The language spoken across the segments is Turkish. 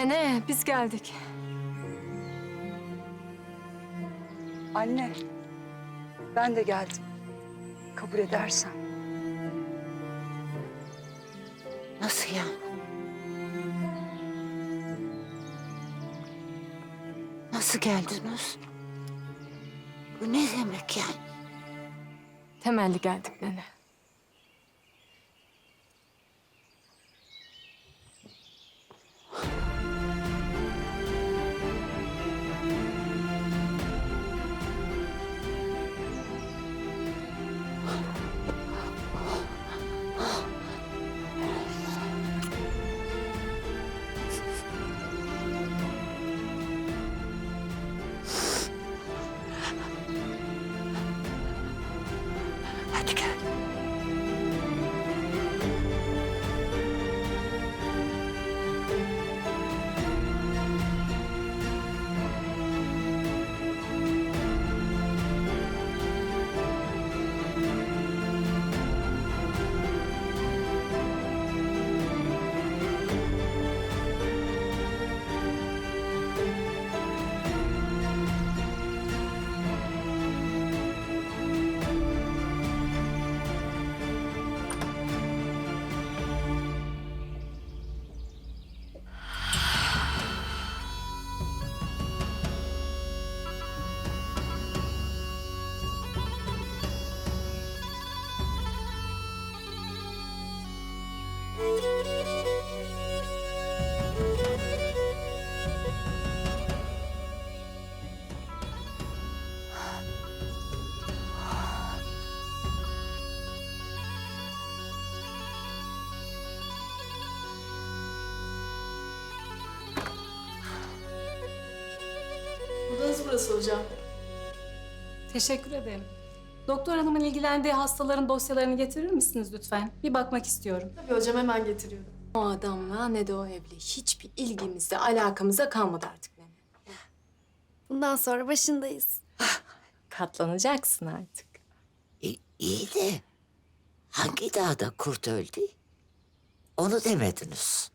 Nene biz geldik. Anne, ben de geldim. Kabul edersen. Nasıl ya? Nasıl geldiniz? Bu ne demek yani? Temelli geldik nene. Hadi gel. Odanız burası hocam. Teşekkür ederim. Doktor hanımın ilgilendiği hastaların dosyalarını getirir misiniz lütfen? Bir bakmak istiyorum. Tabii hocam hemen getiriyorum. O adamla ne de o evle hiçbir ilgimizde, alakamızda kalmadı artık nene. Bundan sonra başındayız. Katlanacaksın artık. E, iyi de hangi dağda kurt öldü? Onu demediniz.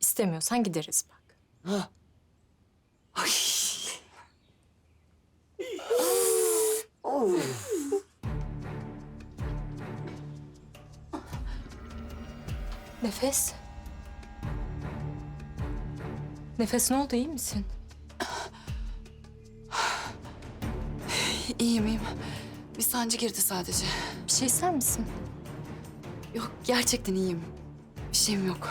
İstemiyorsan gideriz bak. Ha. Ay. Of. Nefes. Nefes ne oldu iyi misin? İyiyim iyiyim. Bir sancı girdi sadece. Bir şey sen misin? Yok gerçekten iyiyim. Bir şeyim yok.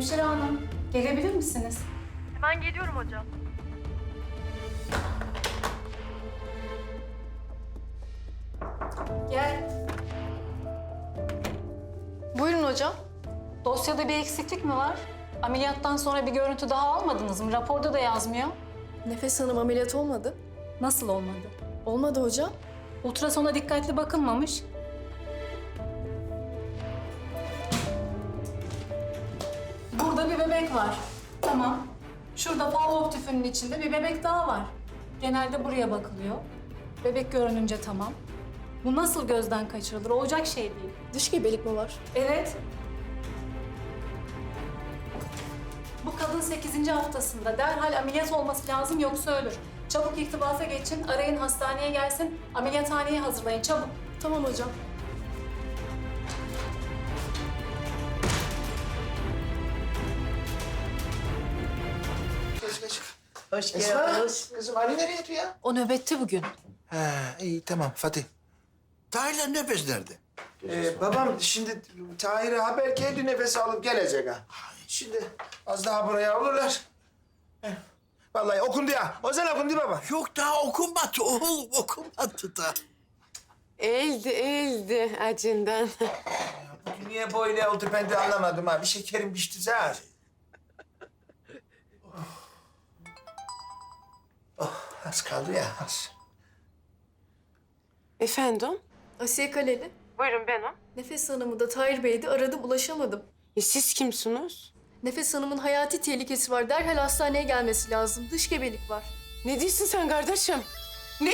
Hemşire hanım, gelebilir misiniz? Hemen geliyorum hocam. Gel. Buyurun hocam. Dosyada bir eksiklik mi var? Ameliyattan sonra bir görüntü daha almadınız mı? Raporda da yazmıyor. Nefes Hanım ameliyat olmadı. Nasıl olmadı? Olmadı hocam. Ultrasona dikkatli bakılmamış. Bebek var. Tamam. Şurada Pavlov tüfünün içinde bir bebek daha var. Genelde buraya bakılıyor. Bebek görününce tamam. Bu nasıl gözden kaçırılır? Olacak şey değil. Dış gebelik mi var? Evet. Bu kadın 8. haftasında derhal ameliyat olması lazım yoksa ölür. Çabuk irtibata geçin, arayın hastaneye gelsin, ameliyathaneye hazırlayın çabuk. Tamam hocam. Hoş Esma, geldiniz. kızım Ali nereye yatıyor ya? O nöbette bugün. Ha iyi tamam Fatih. Tahir'le nefes nerede? Ee, babam şimdi Tahir'e haber geldi nefes alıp gelecek ha. Şimdi az daha buraya olurlar. Heh. Vallahi okundu ya. Ozan okundu baba. Yok daha okunmadı oğlum okunmadı da. Ezdi, ezdi acından. Niye böyle oldu ben de anlamadım ha. Bir şekerim düştü zaten. Oh. az kaldı ya az. Efendim? Asiye Kaleli. Buyurun benim. Nefes Hanım'ı da Tahir Bey'i de aradım ulaşamadım. E, siz kimsiniz? Nefes Hanım'ın hayati tehlikesi var. Derhal hastaneye gelmesi lazım. Dış gebelik var. Ne diyorsun sen kardeşim? Ne?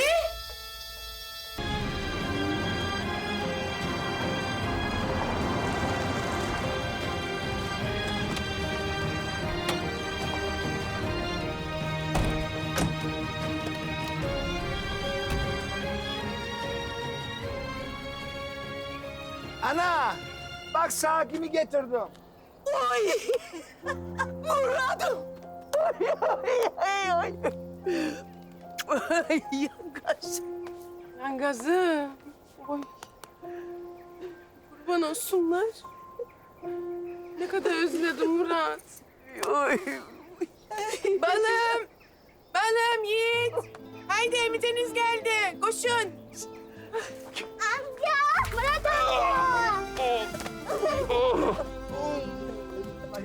Ana! Bak sağ kimi getirdim. Oy! Muradım! Oy oy oy oy! Lan gazım. Oy. Kurban olsunlar. Ne kadar özledim Murat. Oy. Balım. Balım Yiğit. Haydi emiteniz geldi. Koşun.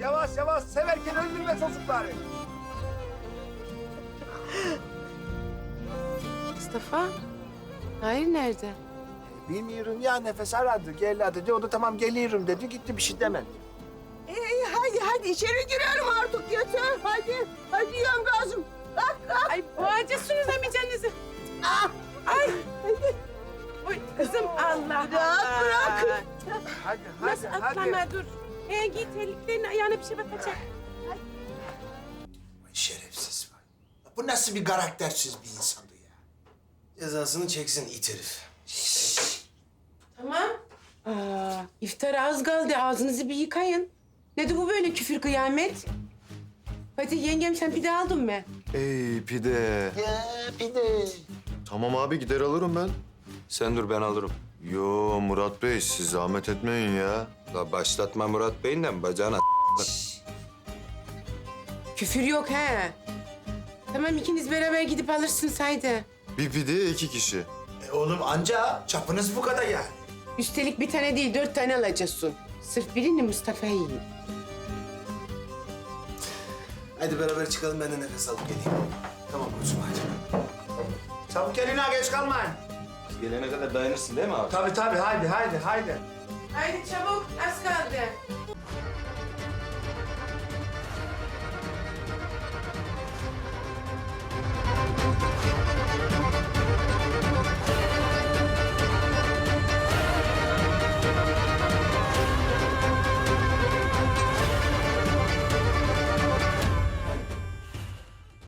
Yavaş yavaş severken öldürme çocukları. Mustafa. Hayır nerede? Bilmiyorum ya nefes aradı gel dedi. O da tamam geliyorum dedi gitti bir şey demedi. Ee, hadi hadi içeri girelim artık yeter. Hadi. Hadi yangazım. Kalk kalk. Ay boğacaksınız emicanızı. Ay. Oy kızım Allah Allah. bırak. Hadi Nasıl hadi atlama hadi. dur. He git terliklerin ayağına bir şey batacak. Vay şerefsiz vay. Bu nasıl bir karaktersiz bir insandı ya. Cezasını çeksin it herif. Tamam. Aa, iftar az kaldı. Ağzınızı bir yıkayın. Nedir bu böyle küfür kıyamet? Hadi yengem sen pide aldın mı? Ey pide. Ya bir de. Tamam abi gider alırım ben. Sen dur ben alırım. Yo Murat Bey siz zahmet etmeyin ya. La başlatma Murat Bey'le bacağına Küfür yok ha. Tamam ikiniz beraber gidip alırsınız haydi. Bir pide iki kişi. E oğlum anca çapınız bu kadar yani. Üstelik bir tane değil dört tane alacaksın. Sırf birini Mustafa yiyin. Hadi beraber çıkalım ben de nefes alıp geleyim. Tamam koçum hadi. Çabuk gelin ha geç kalmayın. Gelene kadar dayanırsın değil mi abi? Tabii tabii haydi haydi haydi. Haydi çabuk az kaldı.